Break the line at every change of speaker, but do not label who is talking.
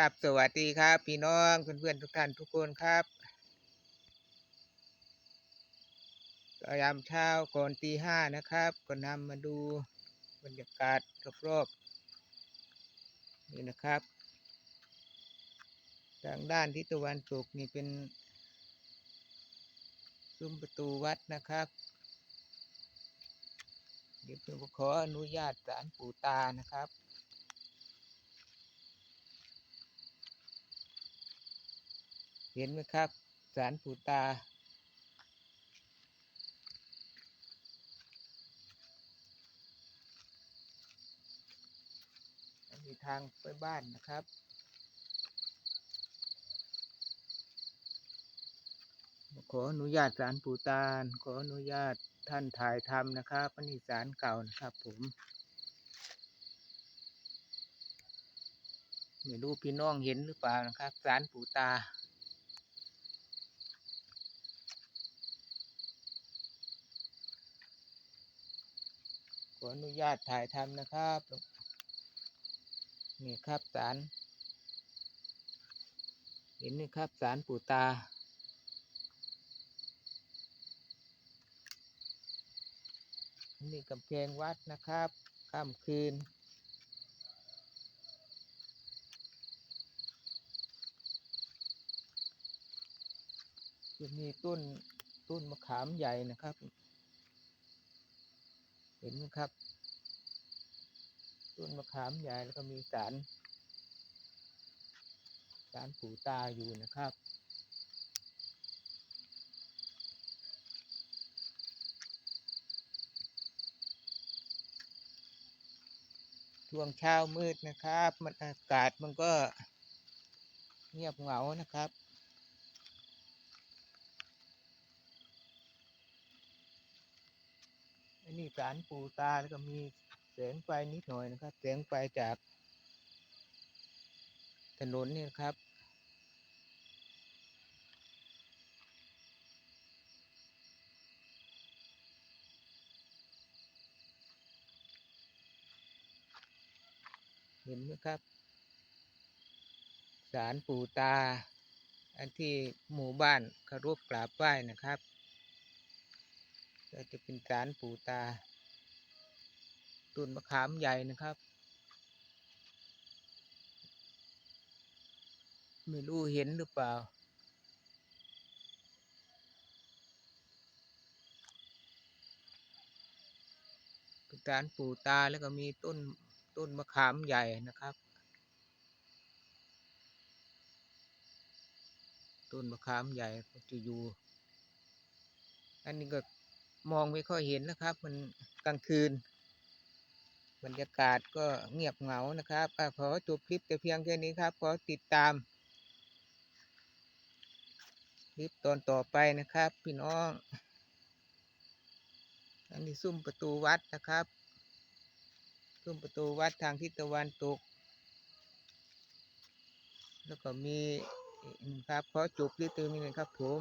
ครับสวัสดีครับ พี่น้องเพื่อนๆทุกท่านทุกคนครับก็ยามเช้าก่อนตีห้านะครับ ก็นำมาดูบรรยากาศรอบๆนี่นะครับ ทางด้านทิศตะวันตกนี่เป็นซุ้มประตูวัดนะครับ เดี๋ยวผมขออนุญาตศาลปู่ตานะครับ เห็นไหมครับ สารปู่ตา มีทางไปบ้านนะครับขออนุญาตสารปู่ตาขออนุญาตท่านถ่ายทำนะครับอันนี้สารเก่านะครับ ผมไม่รู้พี่น้องเห็นหรือเปล่านะครับสารปู่ตา ออนุญาตถ่ายทำนะครับนี่ครับสารเห็นไหมครับสารปู่ตา นี่กำแพงวัดนะครับค่ำคืนจะมีต้นต้นมะขามใหญ่นะครับ เห็นไหมครับ ต้นมะขามใหญ่แล้วก็มีสารสารปู่ตาอยู่นะครับช่วงเช้ามืดนะครับ มันอากาศมันก็เงียบเหงานะครับ นนี้สารปูตาแล้วก็มีแสงไฟนิดหน่อยนะครับ แสงไฟจากถนนนี่นครับ เห็นไหมครับ สารปู่ตา อันที่หมู่บ้านเคารพกราบไหว้นะครับ ก็จะเป็นสารปู่ตา ต้นมะขามใหญ่นะครับ ไม่รู้เห็นหรือเปล่า เป็นสารปู่ตาแล้วก็มีต้นต้นมะขามใหญ่นะครับต้นมะขามใหญ่จะอยู่ อันนี้ก็ มองไม่ค่อยเห็นนะครับ มันกลางคืน บรรยากาศก็เงียบเหงานะครับอขอจบคลิปแต่เพียงแค่นี้ครับ ขอติดตาม คลิปตอนต่อไปนะครับ พี่น้อง อันนี้ซุ้มประตูวัดนะครับ ซุ้มประตูวัดทางทิศตะวันตก แล้วก็มีครับขอจบคลิปตรงนี้นะครับผม